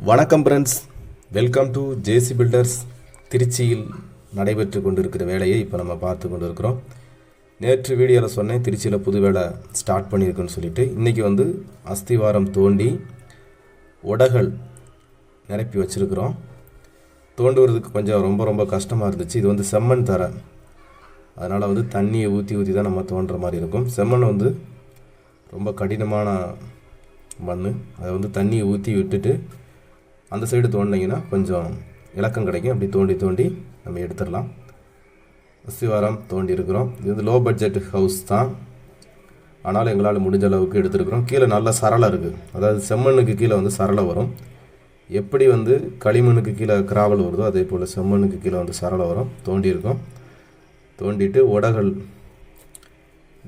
வணக்கம் friends welcome to JC builders திருச்சியில் நடைபெற்று கொண்டிருக்கிற வேலையை இப்போ நம்ம பார்த்து கொண்டு இருக்கிறோம் நேற்று வீடியோவில் சொன்னேன் திருச்சியில் புது வேலை ஸ்டார்ட் பண்ணியிருக்குன்னு சொல்லிட்டு. இன்றைக்கி வந்து அஸ்திவாரம் தோண்டி உடகள் நிரப்பி வச்சுருக்குறோம். தோண்டுவதுக்கு கொஞ்சம் ரொம்ப ரொம்ப கஷ்டமாக இருந்துச்சு. இது வந்து செம்மண் தர. அதனால் வந்து தண்ணியை ஊற்றி ஊற்றி தான் நம்ம தோன்ற மாதிரி இருக்கும். செம்மண் வந்து ரொம்ப கடினமான மண் அதை வந்து தண்ணியை ஊற்றி விட்டுட்டு அந்த சைடு தோண்டினீங்கன்னா கொஞ்சம் இலக்கம் கிடைக்கும். அப்படி தோண்டி தோண்டி நம்ம எடுத்துடலாம். சிவாரம் தோண்டி இருக்கிறோம் இது வந்து லோ பட்ஜெட் ஹவுஸ் தான். ஆனாலும் எங்களால் முடிஞ்ச அளவுக்கு எடுத்துருக்குறோம். கீழே நல்ல சரளை இருக்குது அதாவது செம்மண்ணுக்கு கீழே வந்து சரளை வரும். எப்படி வந்து களிமண்ணுக்கு கீழே கிராவல் வருதோ அதே போல் செம்மண்ணுக்கு கீழே வந்து சரளை வரும். தோண்டியிருக்கோம். தோண்டிட்டு உடகள்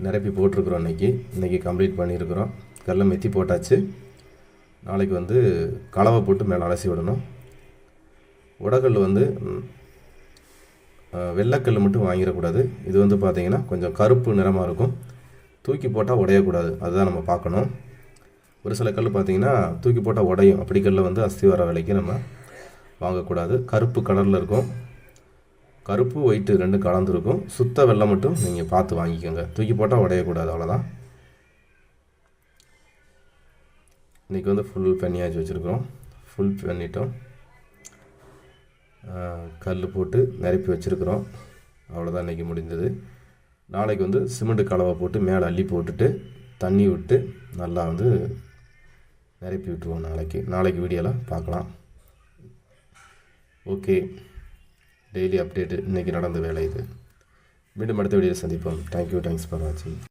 நிரப்பி போட்டிருக்குறோம் இன்றைக்கி இன்றைக்கி கம்ப்ளீட் பண்ணியிருக்கிறோம். கல்லை மெத்தி போட்டாச்சு. நாளைக்கு வந்து கலவை போட்டு மேலே அலசி விடணும். உடகல் வந்து வெள்ளைக்கல் மட்டும் வாங்கிடக்கூடாது. இது வந்து பார்த்திங்கன்னா கொஞ்சம் கருப்பு நிறமாக இருக்கும். தூக்கி போட்டால் உடையக்கூடாது. அதுதான் நம்ம பார்க்கணும். ஒரு சில கல் பார்த்திங்கன்னா தூக்கி போட்டால் உடையும். அப்படி கல்லில் வந்து அஸ்தி வர விலைக்கு நம்ம வாங்கக்கூடாது. கருப்பு கலரில் இருக்கும். கருப்பு ஒயிட்டு ரெண்டு கலந்துருக்கும். சுத்த வெள்ளம் மட்டும் நீங்கள் பார்த்து வாங்கிக்கோங்க. தூக்கி போட்டால் உடையக்கூடாது. அவ்வளோதான். இன்றைக்கி வந்து ஃபுல் பண்ணியாச்சு வச்சுருக்குறோம். ஃபுல் பண்ணிட்டோம். கல் போட்டு நிரப்பி வச்சுருக்குறோம். அவ்வளோதான் இன்றைக்கி முடிந்தது. நாளைக்கு வந்து சிமெண்ட் கலவை போட்டு மேலே அள்ளி போட்டுட்டு தண்ணி விட்டு நல்லா வந்து நிரப்பி விட்டுருவோம் நாளைக்கு. நாளைக்கு வீடியோவில் பார்க்கலாம். ஓகே. டெய்லி அப்டேட்டு இன்றைக்கி நடந்த வேலை இது. மீண்டும் அடுத்த வீடியோவில் சந்திப்போம். தேங்க்யூ தேங்க்ஸ் ஃபார் வாட்சிங்